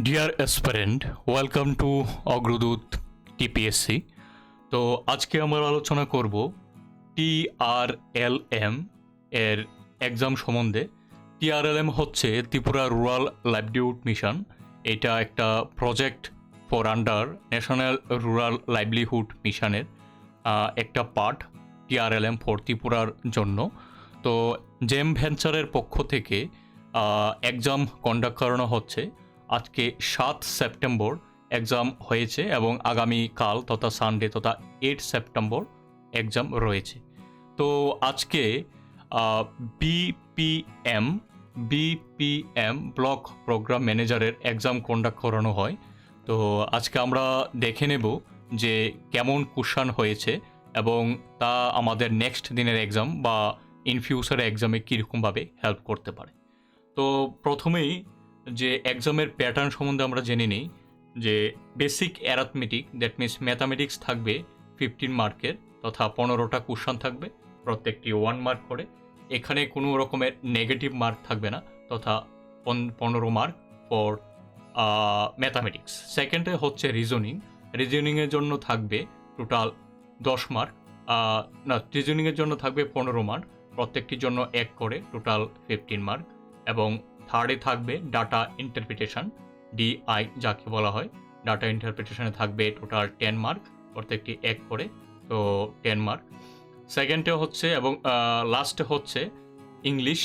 Dear aspirant welcome to Agradoot TPSC তো আজকে আমরা আলোচনা করব টিআরএলএম এর এক্সাম সম্বন্ধে। টিআরএলএম হচ্ছে ত্রিপুরা রুরাল লাইভলিহুড মিশন এটা একটা project for under national rural livelihood মিশনের একটা পার্ট টিআরএলএম ফর ত্রিপুরার জন্য। তো জেম ভেঞ্চারের পক্ষ থেকে এক্সাম কন্ডাক্ট করানো হচ্ছে। আজকে সাত সেপ্টেম্বর এক্সাম হয়েছে এবং আগামী কাল তথা সানডে তথা এইট সেপ্টেম্বর এক্সাম রয়েছে। তো আজকে বিপিএম বিপিএম ব্লক প্রোগ্রাম ম্যানেজারের এক্সাম কন্ডাক্ট করানো হয়। তো আজকে আমরা দেখে নেব যে কেমন কুশান হয়েছে এবং তা আমাদের নেক্সট দিনের এক্সাম বা ইন এক্সামে কীরকমভাবে হেল্প করতে পারে। তো প্রথমেই যে এক্সামের প্যাটার্ন সম্বন্ধে আমরা জেনে নিই, যে basic arithmetic that means mathematics থাকবে ফিফটিন মার্কের তথা পনেরোটা কোশ্চান থাকবে, প্রত্যেকটি ওয়ান মার্ক করে। এখানে কোনো রকমের নেগেটিভ মার্ক থাকবে না, তথা পন- পনেরো মার্ক ফর ম্যাথামেটিক্স সেকেন্ডে হচ্ছে রিজনিং রিজনিংয়ের জন্য থাকবে টোটাল দশ মার্ক না রিজনিংয়ের জন্য থাকবে পনেরো মার্ক প্রত্যেকটির জন্য এক করে টোটাল ফিফটিন মার্ক এবং থার্ডে থাকবে ডাটা ইন্টারপ্রিটেশন ডিআই যাকে বলা হয়। ডাটা ইন্টারপ্রিটেশনে থাকবে টোটাল টেন মার্ক প্রত্যেকটি এক করে, তো টেন মার্ক সেকেন্ডে হচ্ছে এবং লাস্টে হচ্ছে ইংলিশ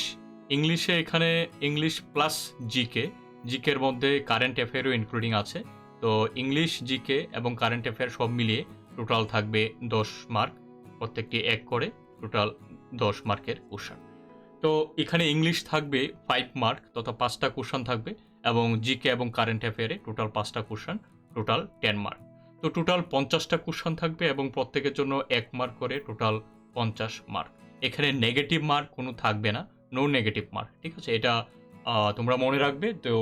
ইংলিশে এখানে ইংলিশ প্লাস জিকে জিকের মধ্যে কারেন্ট অ্যাফেয়ারও ইনক্লুডিং আছে। তো ইংলিশ জিকে এবং কারেন্ট অ্যাফেয়ার সব মিলিয়ে টোটাল থাকবে দশ মার্ক প্রত্যেকটি এক করে টোটাল দশ মার্কের কোশ্চান তো এখানে ইংলিশ থাকবে ফাইভ মার্ক তথা পাঁচটা কোশ্চান থাকবে এবং জিকে এবং কারেন্ট অ্যাফেয়ারে টোটাল পাঁচটা কোশ্চান টোটাল টেন মার্ক তো টোটাল পঞ্চাশটা কোশ্চান থাকবে এবং প্রত্যেকের জন্য এক মার্ক করে টোটাল পঞ্চাশ মার্ক এখানে নেগেটিভ মার্ক কোনো থাকবে না নো নেগেটিভ মার্ক ঠিক আছে? এটা তোমরা মনে রাখবে তো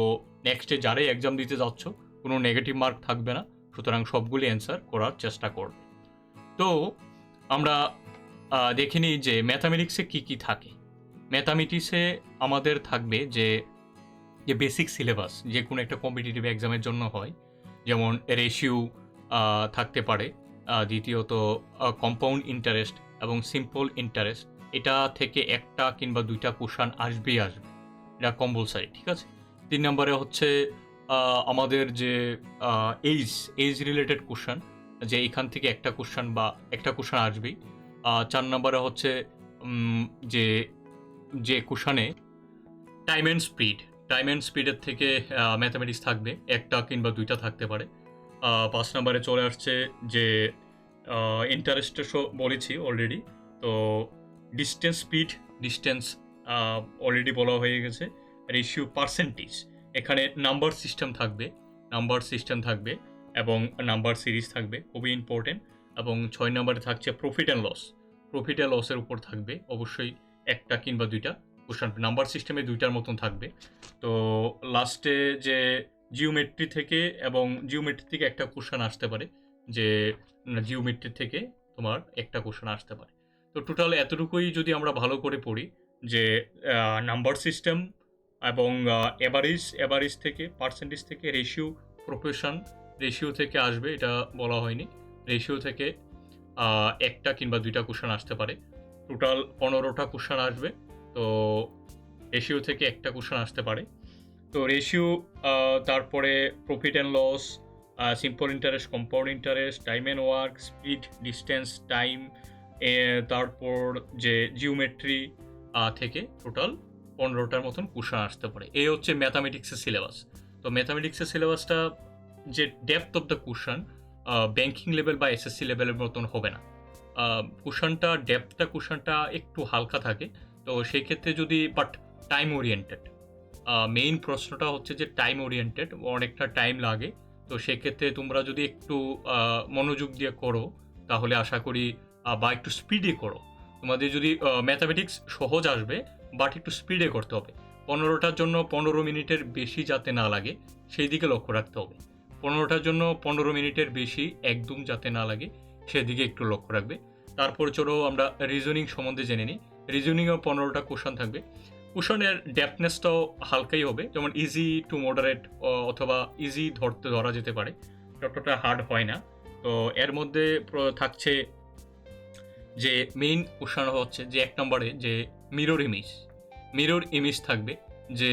নেক্সটে যারাই এক্সাম দিতে যাচ্ছ কোনো নেগেটিভ মার্ক থাকবে না সুতরাং সবগুলি অ্যান্সার করার চেষ্টা করবে। তো আমরা আহ, দেখে নিই যে ম্যাথামেটিক্সে কী কী থাকে। ম্যাথামেটিক্সে আমাদের থাকবে যে যে বেসিক সিলেবাস যে কোনো একটা কম্পিটিটিভ এক্সামের জন্য হয়। যেমন রেশিও থাকতে পারে। দ্বিতীয়ত কম্পাউন্ড ইন্টারেস্ট এবং সিম্পল ইন্টারেস্ট এটা থেকে একটা কিংবা দুইটা কোশ্চান আসবেই আসবে। এটা কম্পালসারি ঠিক আছে? তিন নম্বরে হচ্ছে আমাদের যে এইজ এইজ রিলেটেড কোশ্চান যে এখান থেকে একটা কোশ্চান বা একটা কোশ্চান আসবেই। চার নম্বরে হচ্ছে যে যে কোশ্চানে time and speed time and স্পিডের থেকে ম্যাথামেটিক্স থাকবে। একটা কিংবা দুইটা থাকতে পারে। পাঁচ নম্বরে চলে আসছে যে ইন্টারেস্টের বলেছি অলরেডি তো ডিস্টেন্স স্পিড ডিস্টেন্স অলরেডি বলা হয়ে গেছে। রেশিও পার্সেন্টেজ এখানে নাম্বার সিস্টেম থাকবে নাম্বার সিস্টেম থাকবে এবং নাম্বার সিরিজ থাকবে, খুবই ইম্পর্টেন্ট এবং ছয় নম্বরে থাকছে profit and loss profit and লসের উপর থাকবে, অবশ্যই একটা কিংবা দুইটা কোশ্চেন নাম্বার সিস্টেমে দুইটার মতন থাকবে। তো লাস্টে যে জিওমেট্রি থেকে এবং জিওমেট্রি থেকে একটা কোশ্চেন আসতে পারে, যে জিওমেট্রি থেকে তোমার একটা কোশ্চেন আসতে পারে। তো টোটাল এতটুকুই যদি আমরা ভালো করে পড়ি, যে নাম্বার সিস্টেম এবং এভারেজ এভারেজ থেকে পার্সেন্টেজ থেকে রেশিও প্রফেশন রেশিও থেকে আসবে, এটা বলা হয়নি। রেশিও থেকে একটা কিংবা দুইটা কোশ্চেন আসতে পারে। টোটাল পনেরোটা কোশ্চেন আসবে। তো রেশিও থেকে একটা কোশ্চেন আসতে পারে। তো রেশিও তারপরে profit and loss simple interest compound interest time and work speed distance time তারপর যে জিওমেট্রি থেকে টোটাল পনেরোটার মতন কোশ্চেন আসতে পারে। এই হচ্ছে ম্যাথামেটিক্সের সিলেবাস তো ম্যাথামেটিক্সের সিলেবাসটা যে depth of the question banking level বা এসএসসি লেভেলের মতন হবে না। কোশ্চেনটা ডেপথটা কোশ্চেনটা একটু হালকা থাকে। তো সেই ক্ষেত্রে যদি বাট টাইম ওরিয়েন্টেড মেইন প্রশ্নটা হচ্ছে যে টাইম ওরিয়েন্টেড অনেকটা টাইম লাগে। তো সেক্ষেত্রে তোমরা যদি একটু মনোযোগ দিয়ে করো, তাহলে আশা করি বা একটু স্পিডে করো। তোমাদের যদি ম্যাথামেটিক্স সহজ আসবে বাট একটু স্পিডে করতে হবে। পনেরোটার জন্য পনেরো মিনিটের বেশি যাতে না লাগে, সেই দিকে লক্ষ্য রাখতে হবে। পনেরোটার জন্য পনেরো মিনিটের বেশি একদম যাতে না লাগে সেদিকে একটু লক্ষ্য রাখবে। তারপর চলো আমরা রিজনিং সম্বন্ধে জেনে নিই। রিজনিংয়েও পনেরোটা কোশ্চেন থাকবে। কুশনের ডেপনেসটাও হালকাই হবে। যেমন ইজি টু মডারেট অথবা ইজি ধরতে ধরা যেতে পারে। যতটা হার্ড হয় না। তো এর মধ্যে থাকছে যে মেইন কুশন হচ্ছে যে এক নম্বরে যে মিরর ইমেজ মিরর ইমেজ থাকবে যে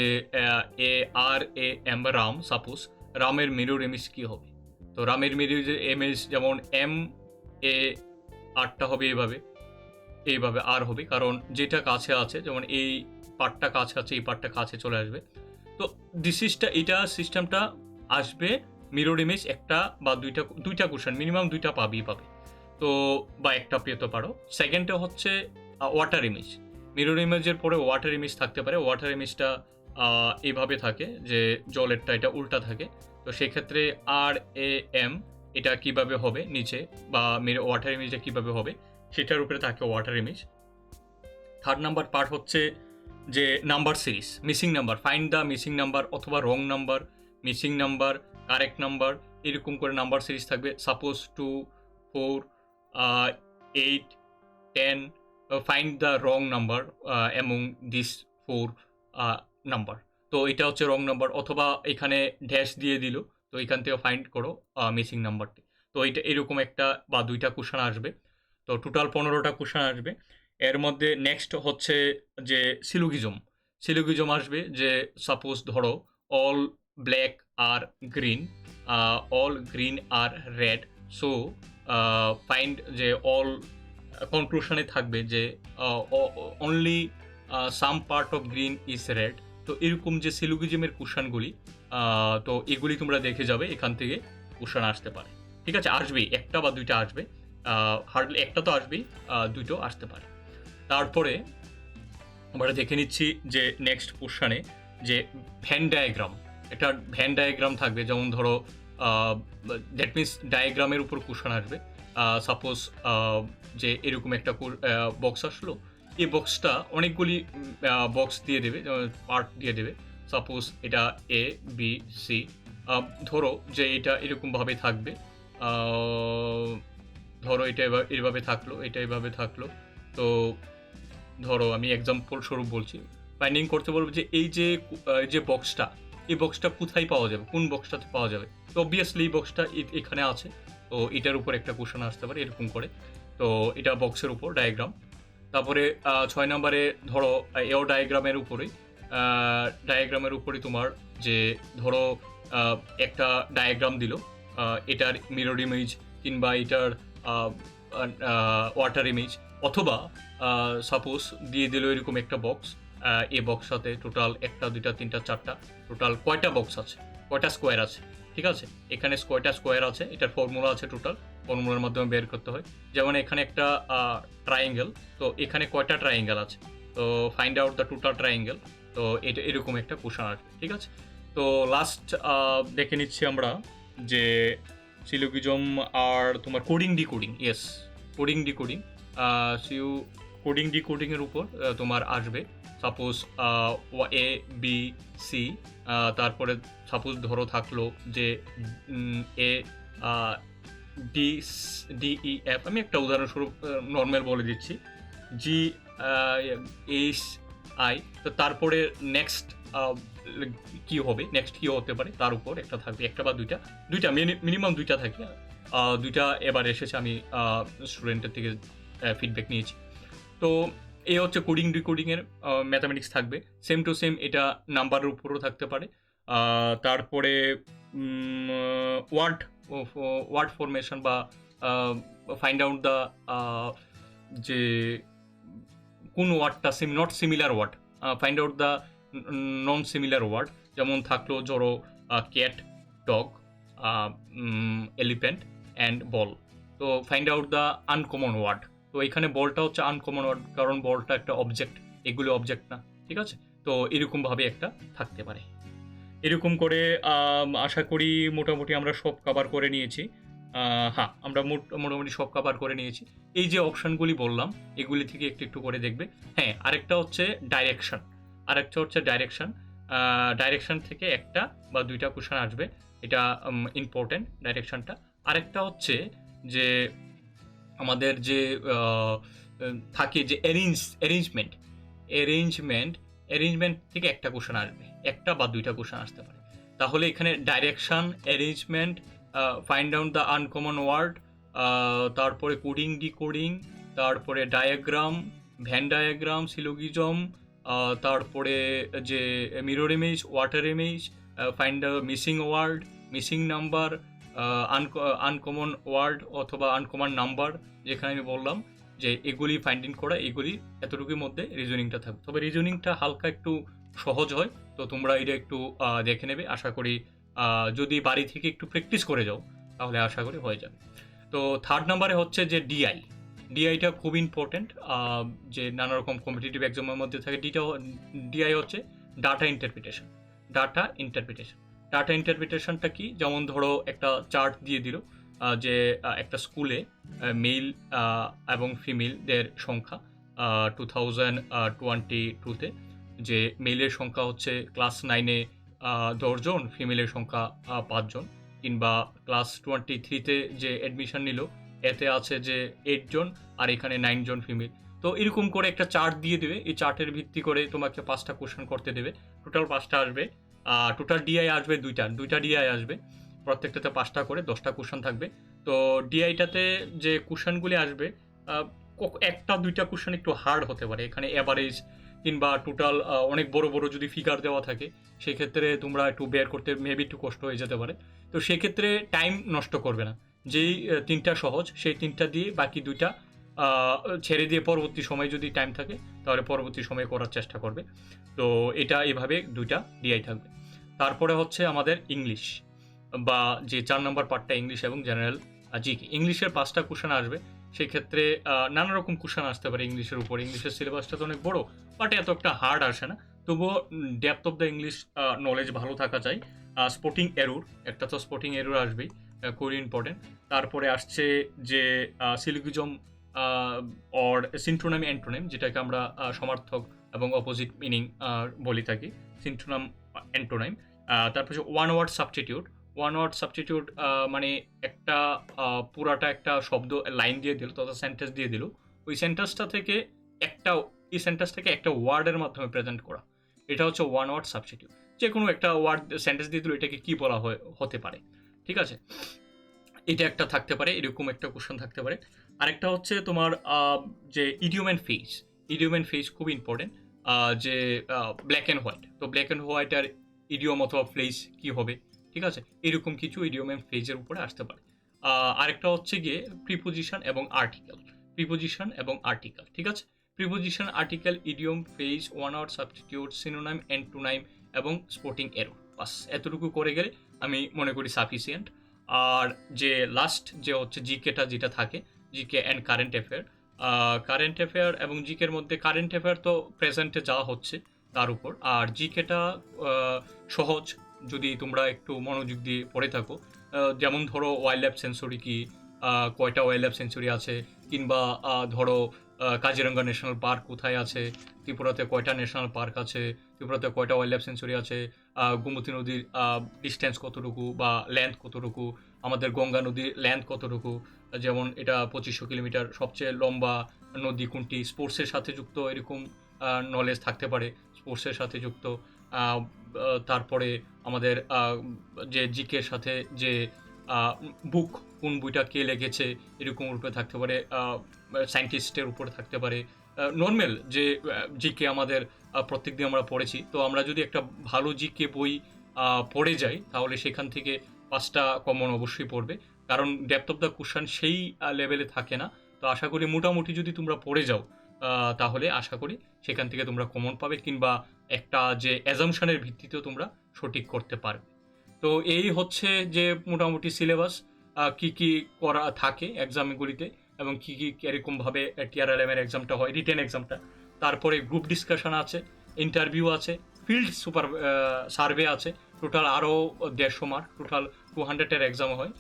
এ R A M Ram suppose রামের মিরর ইমেজ কী হবে? তো রামের মিরর ইমেজ যেমন এম এ আরটা হবে এইভাবে এইভাবে আর হবে, কারণ যেটা কাছে আছে, যেমন এই পার্টটা কাছে আছে, এই পার্টটা কাছে চলে আসবে। তো ডিসিসটা এটা সিস্টেমটা আসবে মিরর ইমেজ একটা বা দুইটা দুইটা কোশ্চেন মিনিমাম দুইটা পাবেই পাবে। তো বা একটা পেতে পারো। সেকেন্ডটা হচ্ছে ওয়াটার ইমেজ মিরর ইমেজের পরে ওয়াটার ইমেজ থাকতে পারে। ওয়াটার ইমেজটা এইভাবে থাকে যে জলেরটা এটা উল্টা থাকে। তো সেক্ষেত্রে আর এ এম এটা কীভাবে হবে নিচে বা মেরে ওয়াটার ইমেজটা কীভাবে হবে, সেটার উপরে থাকে water image third number part হচ্ছে যে number series missing number find the missing number অথবা wrong number missing number correct number এরকম করে নাম্বার সিরিজ থাকবে। Suppose two four eight ten find the wrong number among this four number তো এটা হচ্ছে wrong number অথবা এখানে dash দিয়ে দিল তো এখান থেকে ফাইন্ড করো মিসিং নাম্বারটি তো এইটা এরকম একটা বা দুইটা কুশন আসবে। তো টোটাল পনেরোটা কুশন আসবে। এর মধ্যে নেক্সট হচ্ছে যে সিলুগিজম সিলুগিজম আসবে যে সাপোজ ধরো অল ব্ল্যাক আর গ্রিন অল গ্রিন আর রেড সো ফাইন্ড যে অল কনক্লুশনে থাকবে যে only some part of green is red তো এরকম যে সিলুগিজমের কুশনগুলি তো এগুলি তোমরা দেখে যাবে, এখান থেকে কুশন আসতে পারে। ঠিক আছে? আসবেই, একটা বা দুইটা আসবে। হার্ডলি একটা তো আসবেই দুটো আসতে পারে। তারপরে আমরা দেখে নিচ্ছি যে নেক্সট কোশ্চানে যে ভ্যান ডায়াগ্রাম একটা ভ্যান ডায়াগ্রাম থাকবে। যেমন ধরো দ্যাট মিনস ডায়াগ্রামের উপর কোশ্চান আসবে। সাপোজ যে এরকম একটা বক্স আসলো। এই বক্সটা অনেকগুলি বক্স দিয়ে দেবে পার্ট দিয়ে দেবে। সাপোজ এটা এ বি সি ধরো যে এটা এরকমভাবে থাকবে। ধরো এটা এভাবে থাকল, এটা এভাবে থাকল। তো ধরো আমি এক্সাম্পল স্বরূপ বলছি। ফাইন্ডিং করতে বলব যে এই যে যে বক্সটা এই বক্সটা কোথায় পাওয়া যাবে? কোন বক্সটাতে পাওয়া যাবে? তো অবভিয়াসলি এই বক্সটা এখানে আছে। তো এটার উপর একটা কোশ্চেন আসতে পারে এরকম করে। তো এটা বক্সের উপর ডায়াগ্রাম তারপরে ছয় নম্বরে ধরো এও ডায়াগ্রামের উপরেই ডায়াগ্রামের উপরে তোমার যে ধরো একটা ডায়াগ্রাম দিল। এটার মিরর ইমেজ কিংবা এটার ওয়াটার ইমেজ অথবা সাপোজ দিয়ে দিল এরকম একটা বক্স এই বক্সটাতে টোটাল একটা, দুইটা, তিনটা, চারটা টোটাল কয়টা বক্স আছে? কয়টা স্কোয়ার আছে? ঠিক আছে? এখানে কয়টা স্কোয়ার আছে? এটার ফর্মুলা আছে টোটাল ফর্মুলার মাধ্যমে বের করতে হয়। যেমন এখানে একটা ট্রায়াঙ্গেল তো এখানে কয়টা ট্রায়াঙ্গেল আছে? তো find out the total triangle তো এটা এরকম একটা কোশ্চেন আসবে ঠিক আছে? তো লাস্ট দেখে নিচ্ছি আমরা যে সিলোগিজম আর তোমার coding decoding yes coding decoding see you coding ডিকোডিংয়ের উপর তোমার আসবে। সাপোজ এ বি সি তারপরে সাপোজ ধরো থাকল যে এ ডি ডিই এফ আমি একটা উদাহরণস্বরূপ নর্মাল বলে দিচ্ছি। জি এইচ আই তো তারপরে নেক্সট কি হবে? নেক্সট কি হতে পারে? তার উপর একটা থাকবে, একটা বা দুইটা। দুইটা মিনিমাম দুইটা থাকে। দুইটা এবার এসেছে আমি স্টুডেন্টের থেকে ফিডব্যাক নিয়েছি। তো এই হচ্ছে কোডিং ডিকোডিংয়ের ম্যাথামেটিক্স থাকবে। সেম টু সেম এটা নাম্বারের উপরও থাকতে পারে। তারপরে ওয়ার্ড ওয়ার্ড ফরমেশন বা ফাইন্ড আউট দ্য যে কোন ওয়ার্ডটা seem not similar word find out the non similar word যেমন থাকল জড়ো cat dog elephant and ball তো find out the uncommon word তো এখানে বলটা হচ্ছে আনকমন ওয়ার্ড কারণ বলটা একটা অবজেক্ট এগুলো অবজেক্ট না, ঠিক আছে? তো এরকমভাবে একটা থাকতে পারে। এরকম করে আশা করি মোটামুটি আমরা সব কভার করে নিয়েছি। হ্যাঁ আমরা মোটামুটি সব কভার করে নিয়েছি। এই যে অপশানগুলি বললাম, এগুলি থেকে একটু একটু করে দেখবে। হ্যাঁ আরেকটা হচ্ছে ডাইরেকশন আরেকটা হচ্ছে ডাইরেকশন ডাইরেকশন থেকে একটা বা দুইটা কোশ্চেন আসবে। এটা ইম্পর্টেন্ট ডাইরেকশনটা আরেকটা হচ্ছে যে আমাদের যে থাকে যে অ্যারেঞ্জ অ্যারেঞ্জমেন্ট অ্যারেঞ্জমেন্ট অ্যারেঞ্জমেন্ট থেকে একটা কোশ্চেন আসবে। একটা বা দুইটা কোশ্চেন আসতে পারে। তাহলে এখানে direction arrangement find out the uncommon word তারপরে কোডিং ডিকোডিং তারপরে ডায়াগ্রাম ভ্যান ডায়াগ্রাম সিলোগিজম তারপরে যে mirror image water image find the missing word missing number uncommon word অথবা আনকমন নাম্বার যেখানে আমি বললাম যে এগুলি ফাইন্ডিং করা, এগুলি এতটুকুর মধ্যে রিজনিংটা থাকবে। তবে রিজনিংটা হালকা একটু সহজ হয়, তো তোমরা এটা একটু দেখে নেবে। আশা করি যদি বাড়ি থেকে একটু প্র্যাকটিস করে যাও, তাহলে আশা করি হয়ে যাবে। তো থার্ড নাম্বারে হচ্ছে যে ডিআই ডিআইটা খুব ইম্পর্টেন্ট যে নানা রকম কম্পিটিটিভ এক্সামের মধ্যে থাকে। ডিটা ডিআই হচ্ছে data interpretation data interpretation data ইন্টারপ্রিটেশনটা কি? যেমন ধরো একটা চার্ট দিয়ে দিল যে একটা স্কুলে মেল এবং ফিমেলদের সংখ্যা টু থাউজেন্ড টোয়েন্টি টুতে যে মেলের সংখ্যা হচ্ছে ক্লাস নাইনে দশজন ফিমেলের সংখ্যা পাঁচজন, কিংবা ক্লাস টোয়েন্টি থ্রিতে যে অ্যাডমিশন নিল, এতে আছে যে জন আর এখানে জন ফিমেল তো এরকম করে একটা চার্ট দিয়ে দেবে। এই চার্টের ভিত্তি করে তোমাকে পাঁচটা কোশ্চেন করতে দেবে। টোটাল পাঁচটা আসবে। টোটাল ডিআই আসবে দুইটা। দুইটা ডিআই আসবে। প্রত্যেকটাতে পাঁচটা করে দশটা কোশ্চেন থাকবে। তো ডিআইটাতে যে কোশ্চেনগুলি আসবে একটা দুইটা কোশ্চেন একটু হার্ড হতে পারে। এখানে অ্যাভারেজ কিংবা টোটাল অনেক বড় বড় যদি ফিগার দেওয়া থাকে, সেক্ষেত্রে তোমরা একটু বের করতে মেবি একটু কষ্ট হয়ে যেতে পারে। তো সেক্ষেত্রে টাইম নষ্ট করবে না। যেই তিনটা সহজ, সেই তিনটা দিয়ে বাকি দুইটা ছেড়ে দিয়ে পরবর্তী সময় যদি টাইম থাকে, তাহলে পরবর্তী সময়ে করার চেষ্টা করবে। তো এটা এভাবে দুইটা ডিআই থাকবে। তারপরে হচ্ছে আমাদের ইংলিশ বা যে চার নম্বর পার্টটা ইংলিশ এবং জেনারেল জিকে ইংলিশের পাঁচটা কোশ্চেন আসবে। সেক্ষেত্রে নানা রকম কোশ্চেন আসতে পারে ইংলিশের উপর। ইংলিশের সিলেবাসটা তো অনেক বড় বাট এত একটা হার্ড আসে না। তবুও depth of the English knowledge ভালো থাকা চাই। স্পোর্টিং এরুর একটা তো স্পোর্টিং এরুর আসবেই খুবই ইম্পর্টেন্ট তারপরে আসছে যে সিলিগুজম অর সিন্ট্রোনাম অ্যান্টোনেম যেটাকে আমরা সমার্থক এবং অপোজিট মিনিং বলি থাকি। সিন্ট্রোনাম অ্যান্টোনাইম তারপরে one word substitute one word substitute মানে একটা পুরাটা একটা শব্দ লাইন দিয়ে দিল, তথা সেন্টেন্স দিয়ে দিল। ওই সেন্টেন্সটা থেকে একটা, এই সেন্টেন্স থেকে একটা ওয়ার্ডের মাধ্যমে প্রেজেন্ট করা। এটা হচ্ছে ওয়ান ওয়ার্ড সাবস্টিটিউট যে কোনো একটা ওয়ার্ড সেন্টেন্স দিয়ে দিল, এটাকে কী বলা হয়, হতে পারে। ঠিক আছে? এটা একটা থাকতে পারে, এরকম একটা কোশ্চেন থাকতে পারে। আরেকটা হচ্ছে তোমার যে idiom and phrase idiom and phrase খুব ইম্পর্টেন্ট যে ব্ল্যাক অ্যান্ড হোয়াইট তো ব্ল্যাক অ্যান্ড হোয়াইট আর ইডিওম অথবা ফ্লেস কী হবে? ঠিক আছে? এরকম কিছু ইডিওম অ্যান্ড ফেজের উপরে আসতে পারে। আরেকটা হচ্ছে গিয়ে প্রিপোজিশন এবং আর্টিকেল প্রিপোজিশন এবং আর্টিকেল ঠিক আছে? Preposition article idiom phrase one word substitute synonym antonym এবং স্পোর্টিং এরো বাস, এতটুকু করে গেলে আমি মনে করি সাফিসিয়েন্ট আর যে লাস্ট যে হচ্ছে জিকেটা যেটা থাকে GK and current affair current affair এবং জিকের মধ্যে কারেন্ট অ্যাফেয়ার তো প্রেজেন্টে যাওয়া হচ্ছে তার উপর। আর জিকেটা সহজ যদি তোমরা একটু মনোযোগ দিয়ে পড়ে থাকো যেমন ধরো ওয়াইল্ড লাইফ সেঞ্চুরি কি কয়টা ওয়াইল্ড লাইফ সেঞ্চুরি আছে, কিংবা ধরো কাজিরাঙ্গা ন্যাশনাল পার্ক কোথায় আছে, ত্রিপুরাতে কয়টা ন্যাশনাল পার্ক আছে, ত্রিপুরাতে কয়টা ওয়াইল্ড লাইফ সেঞ্চুরি আছে গোমতী নদীর ডিস্টেন্স কতটুকু বা লেন্থ কতটুকু, আমাদের গঙ্গা নদীর লেন্থ কতটুকু, যেমন এটা পঁচিশশো কিলোমিটার, সবচেয়ে লম্বা নদী কোনটি স্পোর্টসের সাথে যুক্ত এরকম নলেজ থাকতে পারে স্পোর্টসের সাথে যুক্ত তারপরে আমাদের যে জিকের সাথে যে বুক কোন বইটা কে লেগেছে এরকম উপরে থাকতে পারে সায়েন্টিস্টের উপরে থাকতে পারে নর্মাল যে জিকে আমাদের প্রত্যেক দিন আমরা পড়েছি। তো আমরা যদি একটা ভালো জিকে বই পড়ে যাই, তাহলে সেখান থেকে পাঁচটা কমন অবশ্যই পড়বে। কারণ ডেপথ অফ দ্য কোশ্চান সেই লেভেলে থাকে না। তো আশা করি মোটামুটি যদি তোমরা পড়ে যাও তাহলে আশা করি সেখান থেকে তোমরা কমন পাবে কিংবা একটা যে অ্যাজামশনের ভিত্তিতেও তোমরা সঠিক করতে পারবে। তো এই হচ্ছে যে মোটামুটি সিলেবাস কি কি করা থাকে এক্সামগুলিতে এবং কি কি এরকমভাবে টিআর এর এক্সামটা হয় রিটেন এক্সামটা তারপরে গ্রুপ ডিসকাশন আছে ইন্টারভিউ আছে ফিল্ড সুপার সার্ভে আছে টোটাল আরও দেড়শো মার্ক টোটাল টু হান্ড্রেডের এক্সাম হয়।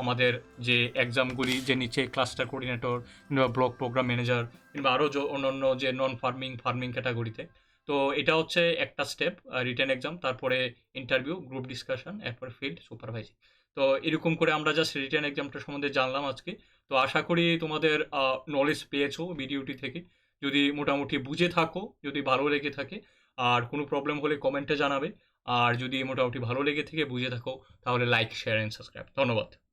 আমাদের যে এক্সামগুলি যে নিচে ক্লাস্টার কোঅর্ডিনেটর কিংবা ব্লক প্রোগ্রাম ম্যানেজার কিংবা আরও অন্যান্য যে নন ফার্মিং ফার্মিং ক্যাটাগরিতে তো এটা হচ্ছে একটা স্টেপ রিটেন এক্সাম তারপরে ইন্টারভিউ গ্রুপ ডিসকাশন এরপরে ফিল্ড সুপারভাইজিং তো এরকম করে আমরা জাস্ট রিটেন এক্সামটা সম্বন্ধে জানলাম আজকে। তো আশা করি তোমাদের নলেজ পেয়েছ ভিডিওটি থেকে। যদি মোটামুটি বুঝে থাকো, যদি ভালো লেগে থাকে, আর কোনো প্রবলেম হলে কমেন্টে জানাবে। আর যদি মোটামুটি ভালো লেগে থেকে বুঝে থাকো তাহলে লাইক শেয়ার অ্যান্ড সাবস্ক্রাইব ধন্যবাদ।